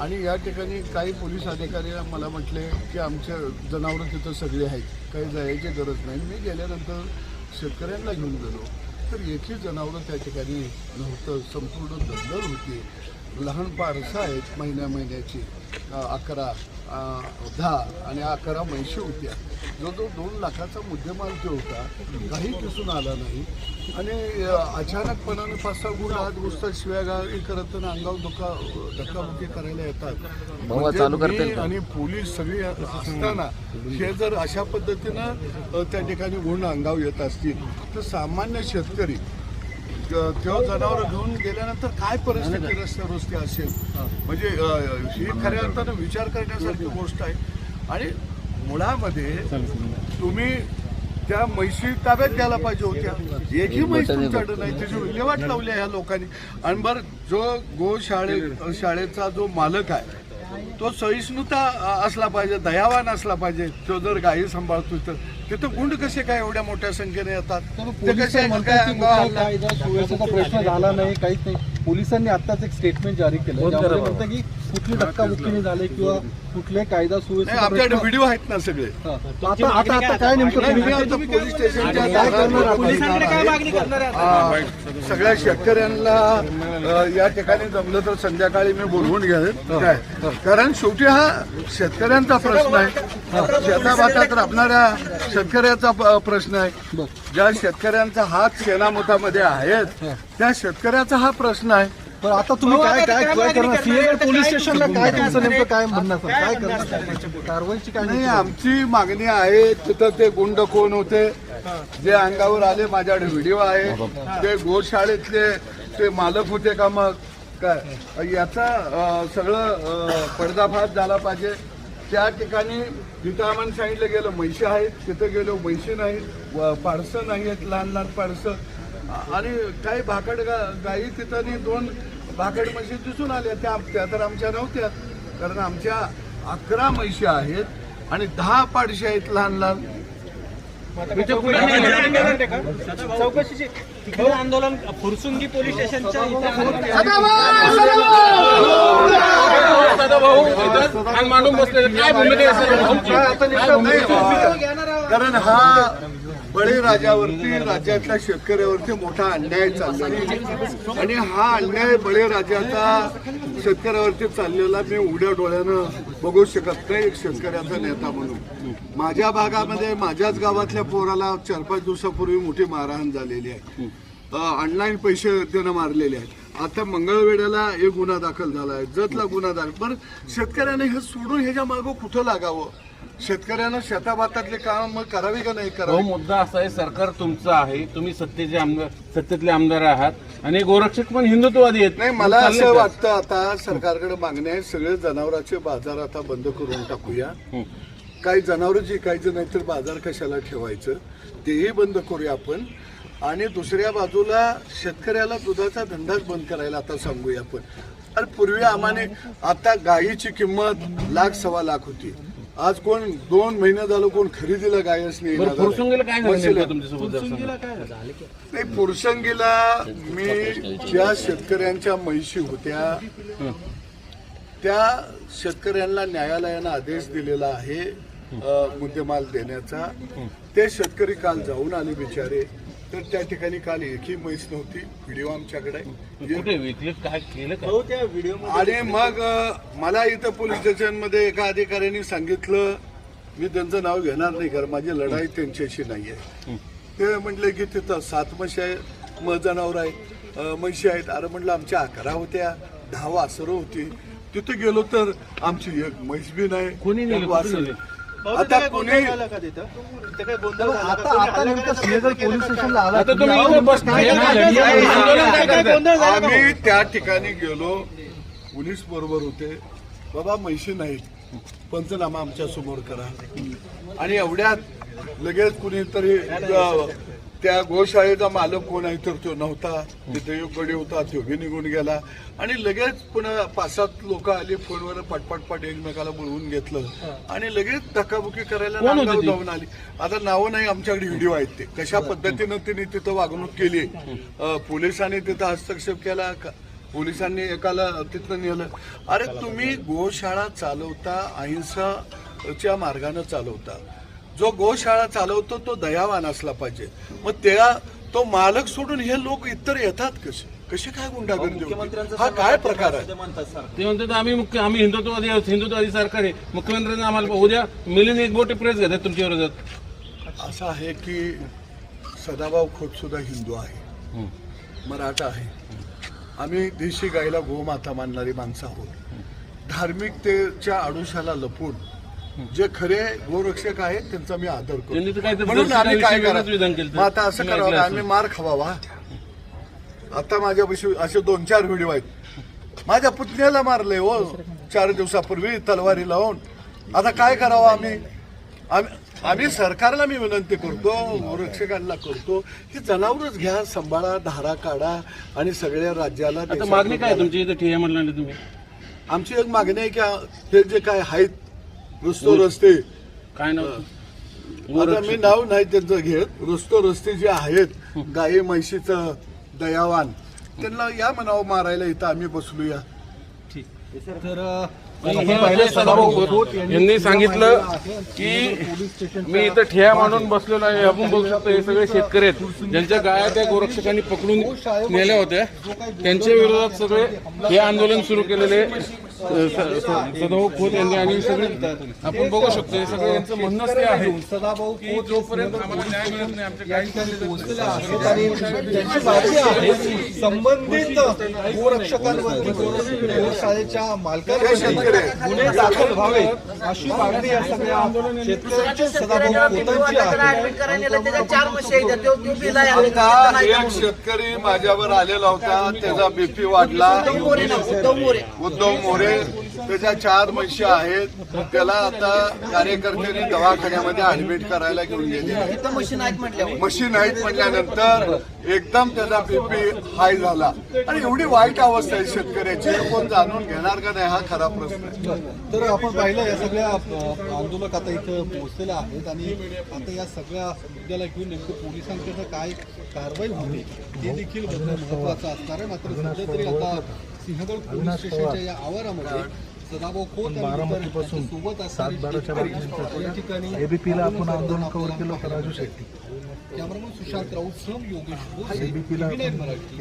आणि या ठिकाणी काही पोलीस अधिकारी मला म्हटले की आमच्या जनावरं तिथं सगळे आहेत. काही जायची गरज नाही. मी गेल्यानंतर शेतकऱ्यांना घेऊन गेलो. तर एकही जनावरं त्या ठिकाणी नव्हतं. संपूर्ण दंगल होती. लहान पारसं आहेत महिन्या महिन्याची अकरा दहा आणि अकरा म्हैशी होत्या. जवळजवळ दोन लाखाचा मुद्देमाल तो होता काही दिसून आला नाही. आणि अचानकपणानं पाच सहा गुण आत घुसतात शिव्या गाळी करत आणि अंगावर धोका धक्काबुक्की करायला येतात. म्हणजे आणि पोलीस सगळी असताना हे जर अशा पद्धतीनं त्या ठिकाणी गुण अंगावर येत असतील तर सामान्य शेतकरी तेव्हा जनावर घेऊन गेल्यानंतर काय परिस्थिती रस्त्या रस्ते असेल? म्हणजे ही खऱ्या अर्थानं विचार करण्यासारखी गोष्ट आहे. आणि मुळामध्ये तुम्ही त्या म्हैशी ताब्यात द्यायला पाहिजे होत्या. एकही म्हैस तुमच्याकडे नाही. त्याची विल्हेवाट लावली आहे ह्या लोकांनी. आणि बरं जो गो शाळे शाळेचा जो मालक आहे तो सहिष्णुता असला पाहिजे दयावान असला पाहिजे तो जर गायी सांभाळतो तर. तिथं गुंड कसे काय एवढ्या मोठ्या संख्येने येतात? ते कसे प्रश्न झाला नाही काहीच नाही. पोलिसांनी आताच एक स्टेटमेंट जारी केलं. की कुठली धक्काबुक्की झाले किंवा कुठले कायदा नाही सुव्यवस्थेचा आपल्याकडे व्हिडिओ आहेत ना सगळे. आता आता आता काय नेमकं पोलीस स्टेशनच्या सगळ्या शेतकऱ्यांना या ठिकाणी जमलं तर संध्याकाळी मी बोलवून घ्याल काय? कारण शेवटी हा शेतकऱ्यांचा प्रश्न आहे. शेताभातात राबणाऱ्या शेतकऱ्याचा प्रश्न आहे. ज्या शेतकऱ्यांचा हात शेणामुठामध्ये आहेत त्या शेतकऱ्याचा हा प्रश्न आहे. पण आता तुम्ही काय काय काय करणार? सिंहगड पोलीस स्टेशनला काय तुमचं नेमकं काय म्हणणं सर काय करणार? कारवाईची काय नाही? आमची मागणी आहे तिथं ते गुंड कोण होते जे अंगावर आले माझ्याकडे व्हिडिओ आहे. ते गोशाळेतले ते मालक होते का मग? काय याचा सगळं पडदाफाश झाला पाहिजे. त्या ठिकाणी तिथं आम्हाला सांगितलं गेलं म्हैशी आहेत तिथं गेलो म्हैशी नाहीत व नाही आहेत लहान लहान पारसं. आणि काही भाकड गा गाई तिथं दोन भाकड म्हशी दिसून आल्या. त्या त्या तर आमच्या नव्हत्या. कारण आमच्या अकरा म्हशी आहेत आणि दहा पाडशी आहेत लहान लहान. चौकशीची तिकडे आंदोलन फुरसुंगी पोलीस स्टेशनच्या इथे कारण हा बळीराजावरती राज्यातल्या शेतकऱ्यावरती मोठा अन्याय चाललेला आणि हा अन्याय बळीराजाचा शेतकऱ्यावरती चाललेला मी उघड्या डोळ्यानं बघू शकत नाही एक शेतकऱ्याचा नेता म्हणून. माझ्या भागामध्ये माझ्याच गावातल्या पोराला चार पाच दिवसापूर्वी मोठी मारहाण झालेली आहे. ऑनलाईन पैसे त्यानं मारलेले आहेत. आता मंगळवेड्याला एक गुन्हा दाखल झाला आहे. जतला गुन्हा दाखल बरं शेतकऱ्याने हे सोडून ह्याच्या मागं कुठं लागावं? शेतकऱ्यानं शेताभातातले काम मग करावी का नाही तो करावी? मुद्दा असा आहे सरकार तुमचं आहे. तुम्ही सत्तेचे आमदार सत्तेतले आमदार आहात. आणि गोरक्षक पण हिंदुत्ववादी आहेत. नाही मला असं का? वाटतं आता सरकारकडे मागणी आहे सगळे जनावरांचे बाजार आता बंद करून टाकूया. हं. काही जनावरं जिकायचं नाही तर बाजार कशाला ठेवायचं? तेही बंद करूया आपण. आणि दुसऱ्या बाजूला शेतकऱ्याला दुधाचा धंदाच बंद करायला आता सांगूया आपण. अरे पूर्वी आम्हाने आता गायीची किंमत लाख सव्वा लाख होती. आज कोण दोन महिने झालं कोण खरेदीला गायच नाही. काय सांगा. नाही पुरसंगीला मी ज्या शेतकऱ्यांच्या म्हैशी होत्या त्या शेतकऱ्यांना न्यायालयानं आदेश दिलेला आहे मुद्देमाल देण्याचा. ते शेतकरी काल जाऊन आले बिचारे. तर त्या ठिकाणी काल एकही म्हैस नव्हती. व्हिडिओ आमच्याकडे. आहे. कुठे विकले काय केलं का? हो आणि मग मला इथं पोलीस स्टेशनमध्ये एका अधिकाऱ्याने सांगितलं मी त्यांचं नाव घेणार नाही कारण माझी लढाई त्यांच्याशी नाही आहे ते म्हटले की तिथं सात म्हशी आहे म जनावर आहेत अ, म्हशी आहेत. अरे म्हटलं आमच्या अकरा होत्या दहा वासरं होती. तिथं गेलो तर आमची एक म्हैस बी नाही. कोणी वासर? आता झाला आता? आता नेमकं सिंहगड पोलीस स्टेशनला आला आता तुम्ही इथे? आम्ही त्या ठिकाणी गेलो. पोलीस बरोबर होते. बाबा म्हैशी नाहीत. पंचनामा आमच्यासमोर करा. आणि एवढ्यात लगेच कुणीतरी त्या गोशाळेचा मालक कोण आहे तर तो नव्हता. तिथे एक गडी होता तो बी निघून गेला. आणि लगेच पुन्हा पाच सात लोक आली फोनवर पटपटपट एकमेकाला बोलवून घेतलं. आणि लगेच धक्काबुक्की करायला नांगाव ती? जाऊन आली. आता नावं नाही आमच्याकडे व्हिडिओ आहेत ते. कशा पद्धतीनं तिने तिथं वागणूक केली? पोलिसांनी तिथं हस्तक्षेप केला पोलिसांनी एकाला तिथनं नेलं. अरे तुम्ही गोशाळा चालवता अहिंसाच्या मार्गानं चालवता. जो गोशाळा चालवतो तो दयावान असला पाहिजे. मग त्या तो मालक सोडून हे लोक इतर येतात कसे? कसे काय गुंडागर्दी? हा काय प्रकार आहे? ते म्हणतात आम्ही मुख्य आम्ही हिंदुत्ववादी आहोत हिंदुत्ववादी सरकार आहे. मुख्यमंत्र्यांनी आम्हाला उद्या मिलिंद एक बोटे प्रेस घेतात तुमच्या विरोधात. असं आहे की सदाभाऊ खोत सुद्धा हिंदू आहे. मराठा आहे. आम्ही देशी गाईला गोमाता मानणारी माणसं आहोत. धार्मिकतेच्या आडुशाला लपून जे खरे गोरक्षक आहेत त्यांचा मी आदर करतो. म्हणून आम्ही काय दर्शनाविषयी वेगळंच विधान केलं. करा मग आता असं करावं आम्ही मार खावावा. आता माझ्यापाशी असे दोन चार व्हिडिओ आहेत. माझ्या पुतण्याला मारले हो. चार दिवसापूर्वी तलवारी लावून. आता काय करावं आम्ही? आम्ही सरकारला मी विनंती करतो गोरक्षकांना करतो ही जनावरच घ्या सांभाळा धारा काढा आणि सगळ्या राज्याला मागणी काय तुमची? इथं ठिय्या म्हणलं तुम्ही. आमची एक मागणी आहे की हे जे काय आहेत रुस्तो रस्ते. काय नाव? आता मी नाव नाही त्यांचं घेत. रुस्तो रस्ते जे आहेत गाई म्हैशीचं दयावान त्यांना या म्हणावं मारायला इथं आम्ही बसलूया तर हे यांनी सांगितलं की मी इथं ठिया मांडून बसलेलो आहे आपण बघू शकतो हे सगळे शेतकरी आहेत. ज्यांच्या गाया त्या गोरक्षकांनी पकडून नेल्या होत्या. त्यांच्या विरोधात सगळे हे आंदोलन सुरू केलेले सदाभाऊ खोत यांनी आणि सगळे आपण बघू शकतो हे सगळे यांचं म्हणणंच ते आहे सदाभाऊ की खोत जोपर्यंत आम्हाला न्याय मिळत नाही आमच्या संबंधित गोरक्षकांवरती गोशाळेच्या मालकांवरती गुन्हे दाखल व्हावे अशी मागणी या सगळ्या शेतकऱ्यांची सदाभाऊ खोतांची आहे. शेतकरी माझ्यावर आलेला होता त्याचा बीपी वाढला. उद्धव मोरे. उद्धव त्याच्या चार म्हशी आहेत त्याला आता कार्यकर्त्यांनी दवाखान्यामध्ये ऍडमिट करायला घेऊन गेले. इथं म्हशी नाहीत मशीन नाहीत म्हटल्यानंतर एकदम त्याचा बीपी हाय झाला. आणि एवढी वाईट अवस्था आहे शेतकऱ्याची. कोण जाणून घेणार का नाही हा खरा प्रश्न आहे. तर आपण पाहिलं या सगळ्या आंदोलक आता इथं पोहोचलेल्या आहेत आणि आता या सगळ्या मुद्द्याला घेऊन नेमकं पोलिसांकडनं काय कारवाई होते हे देखील महत्वाचं असणार आहे. मात्र सध्या तरी आता सिंहगड पोलीस स्टेशनच्या या आवारामध्ये सदाभाऊ खोत बारामतीपासून सोबत सात बाराच्या या ठिकाणी एबीपीला आपण आंदोलन कव्हर केलं होतं राजू शेट्टी. कॅमेरामन सुशांत राऊत सम योगेश मराठी.